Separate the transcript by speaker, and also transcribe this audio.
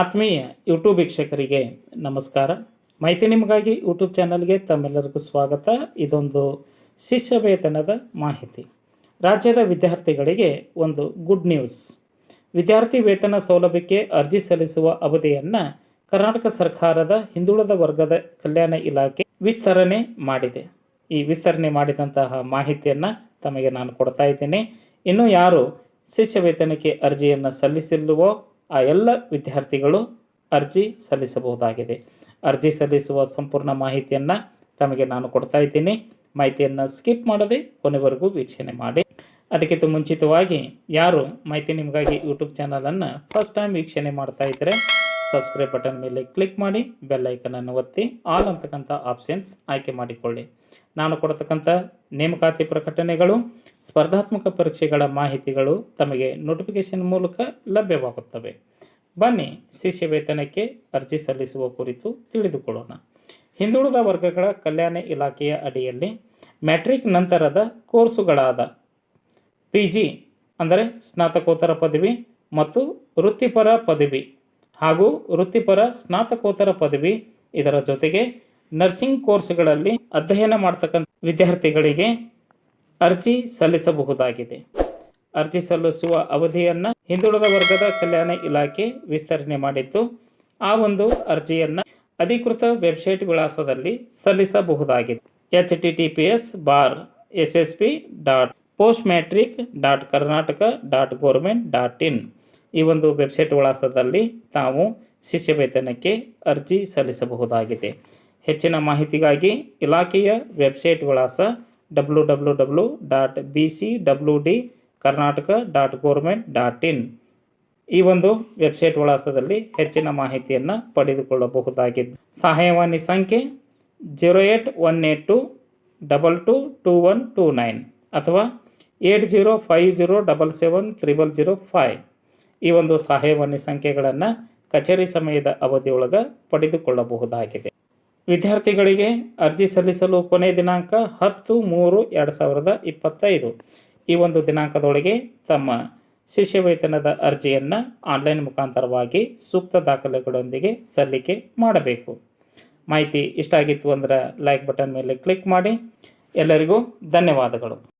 Speaker 1: ಆತ್ಮೀಯ ಯೂಟ್ಯೂಬ್ ವೀಕ್ಷಕರಿಗೆ ನಮಸ್ಕಾರ. ಮಾಹಿತಿ ನಿಮಗಾಗಿ ಯೂಟ್ಯೂಬ್ ಚಾನಲ್ಗೆ ತಮ್ಮೆಲ್ಲರಿಗೂ ಸ್ವಾಗತ. ಇದೊಂದು ಶಿಷ್ಯ ವೇತನದ ಮಾಹಿತಿ. ರಾಜ್ಯದ ವಿದ್ಯಾರ್ಥಿಗಳಿಗೆ ಒಂದು ಗುಡ್ ನ್ಯೂಸ್ ವಿದ್ಯಾರ್ಥಿ ವೇತನ ಸೌಲಭ್ಯಕ್ಕೆ ಅರ್ಜಿ ಸಲ್ಲಿಸುವ ಅವಧಿಯನ್ನು ಕರ್ನಾಟಕ ಸರ್ಕಾರದ ಹಿಂದುಳಿದ ವರ್ಗದ ಕಲ್ಯಾಣ ಇಲಾಖೆ ವಿಸ್ತರಣೆ ಮಾಡಿದೆ. ಈ ವಿಸ್ತರಣೆ ಮಾಡಿದಂತಹ ಮಾಹಿತಿಯನ್ನು ತಮಗೆ ನಾನು ಕೊಡ್ತಾ ಇದ್ದೇನೆ. ಇನ್ನು ಯಾರು ಶಿಷ್ಯ ವೇತನಕ್ಕೆ ಅರ್ಜಿಯನ್ನು ಸಲ್ಲಿಸಿಲ್ಲವೋ ಆ ಎಲ್ಲ ವಿದ್ಯಾರ್ಥಿಗಳು ಅರ್ಜಿ ಸಲ್ಲಿಸಬಹುದಾಗಿದೆ. ಅರ್ಜಿ ಸಲ್ಲಿಸುವ ಸಂಪೂರ್ಣ ಮಾಹಿತಿಯನ್ನು ತಮಗೆ ನಾನು ಕೊಡ್ತಾ ಇದ್ದೀನಿ. ಮಾಹಿತಿಯನ್ನು ಸ್ಕಿಪ್ ಮಾಡದೆ ಕೊನೆವರೆಗೂ ವೀಕ್ಷಣೆ ಮಾಡಿ. ಅದಕ್ಕಿಂತ ಮುಂಚಿತವಾಗಿ ಯಾರು ಮಾಹಿತಿ ನಿಮಗಾಗಿ ಯೂಟ್ಯೂಬ್ ಚಾನಲನ್ನು ಫಸ್ಟ್ ಟೈಮ್ ವೀಕ್ಷಣೆ ಮಾಡ್ತಾ ಇದ್ದರೆ ಸಬ್ಸ್ಕ್ರೈಬ್ ಬಟನ್ ಮೇಲೆ ಕ್ಲಿಕ್ ಮಾಡಿ ಬೆಲ್ ಐಕನನ್ನು ಒತ್ತಿ ಆಲ್ ಅಂತಕ್ಕಂಥ ಆಪ್ಷನ್ಸ್ ಆಯ್ಕೆ ಮಾಡಿಕೊಳ್ಳಿ. ನಾನು ಕೊಡತಕ್ಕಂಥ ನೇಮಕಾತಿ ಪ್ರಕಟಣೆಗಳು, ಸ್ಪರ್ಧಾತ್ಮಕ ಪರೀಕ್ಷೆಗಳ ಮಾಹಿತಿಗಳು ತಮಗೆ ನೋಟಿಫಿಕೇಶನ್ ಮೂಲಕ ಲಭ್ಯವಾಗುತ್ತವೆ. ಬನ್ನಿ ಶಿಷ್ಯ ವೇತನಕ್ಕೆ ಅರ್ಜಿ ಸಲ್ಲಿಸುವ ಕುರಿತು ತಿಳಿದುಕೊಳ್ಳೋಣ. ಹಿಂದುಳಿದ ವರ್ಗಗಳ ಕಲ್ಯಾಣ ಇಲಾಖೆಯ ಅಡಿಯಲ್ಲಿ ಮ್ಯಾಟ್ರಿಕ್ ನಂತರದ ಕೋರ್ಸುಗಳಾದ ಪಿ ಜಿ ಅಂದರೆ ಸ್ನಾತಕೋತ್ತರ ಪದವಿ ಮತ್ತು ವೃತ್ತಿಪರ ಪದವಿ. ಹಾಗೂ ವೃತ್ತಿಪರ ಸ್ನಾತಕೋತ್ತರ ಪದವಿ ಇದರ ಜೊತೆಗೆ ನರ್ಸಿಂಗ್ ಕೋರ್ಸ್ಗಳಲ್ಲಿ ಅಧ್ಯಯನ ಮಾಡ್ತಕ್ಕಂಥ ವಿದ್ಯಾರ್ಥಿಗಳಿಗೆ ಅರ್ಜಿ ಸಲ್ಲಿಸಬಹುದಾಗಿದೆ. ಅರ್ಜಿ ಸಲ್ಲಿಸುವ ಅವಧಿಯನ್ನು ಹಿಂದುಳಿದ ವರ್ಗದ ಕಲ್ಯಾಣ ಇಲಾಖೆ ವಿಸ್ತರಣೆ ಮಾಡಿದ್ದು, ಆ ಒಂದು ಅರ್ಜಿಯನ್ನು ಅಧಿಕೃತ ವೆಬ್ಸೈಟ್ ವಿಳಾಸದಲ್ಲಿ ಸಲ್ಲಿಸಬಹುದಾಗಿದೆ. H T T P S bar S S P dot post matric dot Karnataka dot government dot in ಈ ಒಂದು ವೆಬ್ಸೈಟ್ ವಿಳಾಸದಲ್ಲಿ ತಾವು ಶಿಷ್ಯವೇತನಕ್ಕೆ ಅರ್ಜಿ ಸಲ್ಲಿಸಬಹುದಾಗಿದೆ. ಹೆಚ್ಚಿನ ಮಾಹಿತಿಗಾಗಿ ಇಲಾಖೆಯ ವೆಬ್ಸೈಟ್ ವಿಳಾಸ W W W dot B C W D Karnataka dot government dot in. ಈ ಒಂದು ವೆಬ್ಸೈಟ್ ವಿಳಾಸದಲ್ಲಿ ಹೆಚ್ಚಿನ ಮಾಹಿತಿಯನ್ನು ಪಡೆದುಕೊಳ್ಳಬಹುದಾಗಿದೆ ಸಹಾಯವಾಣಿ ಸಂಖ್ಯೆ zero eight one eight two double two two one two nine ಅಥವಾ eight zero five zero double seven triple zero five. ಈ ಒಂದು ಸಹಾಯವಾಣಿ ಸಂಖ್ಯೆಗಳನ್ನು ಕಚೇರಿ ಸಮಯದ ಅವಧಿಯೊಳಗೆ ಪಡೆದುಕೊಳ್ಳಬಹುದಾಗಿದೆ. ವಿದ್ಯಾರ್ಥಿಗಳಿಗೆ ಅರ್ಜಿ ಸಲ್ಲಿಸಲು ಕೊನೆಯ ದಿನಾಂಕ ಹತ್ತು ಮೂರು ಎರಡು ಸಾವಿರದ ಇಪ್ಪತ್ತೈದು. ಈ ಒಂದು ದಿನಾಂಕದೊಳಗೆ ತಮ್ಮ ಶಿಷ್ಯವೇತನದ ಅರ್ಜಿಯನ್ನು ಆನ್ಲೈನ್ ಮುಖಾಂತರವಾಗಿ ಸೂಕ್ತ ದಾಖಲೆಗಳೊಂದಿಗೆ ಸಲ್ಲಿಕೆ ಮಾಡಬೇಕು. ಮಾಹಿತಿ ಇಷ್ಟ ಆಗಿತ್ತು ಅಂದರೆ ಲೈಕ್ ಬಟನ್ ಮೇಲೆ ಕ್ಲಿಕ್ ಮಾಡಿ. ಎಲ್ಲರಿಗೂ ಧನ್ಯವಾದಗಳು.